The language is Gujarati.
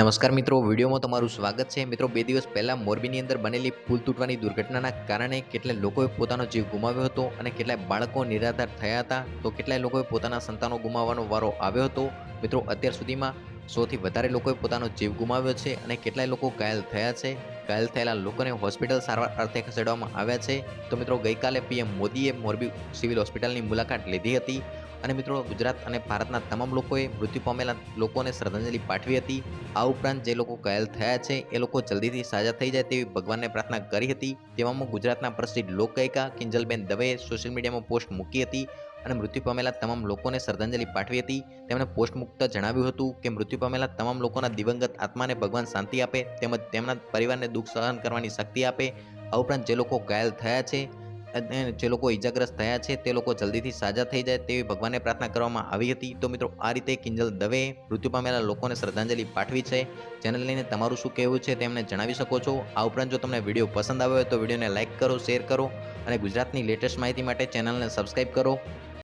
નમસ્કાર મિત્રો, વિડીયોમાં તમારું સ્વાગત છે. મિત્રો, બે દિવસ પહેલાં મોરબીની અંદર બનેલી પુલ તૂટવાની દુર્ઘટનાના કારણે કેટલાય લોકોએ પોતાનો જીવ ગુમાવ્યો હતો અને કેટલાય બાળકો નિરાધાર થયા હતા. તો કેટલાય લોકોએ પોતાના સંતાનો ગુમાવવાનો વારો આવ્યો હતો. મિત્રો, અત્યાર સુધીમાં સૌથી વધારે લોકોએ પોતાનો જીવ ગુમાવ્યો છે અને કેટલાય લોકો ઘાયલ થયા છે. ઘાયલ થયેલા લોકોને હોસ્પિટલ સારવાર અર્થે ખસેડવામાં આવ્યા છે. તો મિત્રો, ગઈકાલે પીએમ મોદીએ મોરબી સિવિલ હોસ્પિટલની મુલાકાત લીધી હતી અને મિત્રો, ગુજરાત અને ભારતના તમામ લોકોએ મૃત્યુ પામેલા લોકોને શ્રદ્ધાંજલિ પાઠવી હતી. આ ઉપરાંત જે લોકો ઘાયલ થયા છે, એ લોકો જલ્દીથી સાજા થઈ જાય તેવી ભગવાનને પ્રાર્થના કરી હતી. તેવામાં ગુજરાતના પ્રસિદ્ધ લોકગાયિકા કિંજલબેન દવેએ સોશિયલ મીડિયામાં પોસ્ટ મૂકી હતી. અને મૃત્યુ પામેલા તમામ લોકોને શ્રદ્ધાંજલિ પાઠવી હતી. તેમણે પોસ્ટ મૂકતા જણાવ્યું હતું કે મૃત્યુ પામેલા તમામ લોકોના દિવંગત આત્માને ભગવાન શાંતિ આપે, તેમજ તેમના પરિવારને દુઃખ સહન કરવાની શક્તિ આપે. આ ઉપરાંત જે લોકો ઘાયલ થયા છે જે લોકો ઇજાગ્રસ્ત થયા છે, તે લોકો જલ્દીથી સાજા થઈ જાય તેવી ભગવાનને પ્રાર્થના કરવામાં આવી હતી. તો મિત્રો, આ રીતે કિંજલ દવેએ મૃત્યુ પામેલા લોકોને શ્રદ્ધાંજલિ પાઠવી છે. જેને લઈને તમારું શું કહેવું છે તેમને જણાવી શકો છો. આ ઉપરાંત જો તમને વીડિયો પસંદ આવ્યો હોય તો વિડીયોને લાઇક કરો, શેર કરો અને ગુજરાતની લેટેસ્ટ માહિતી માટે ચેનલને સબસ્ક્રાઇબ કરો.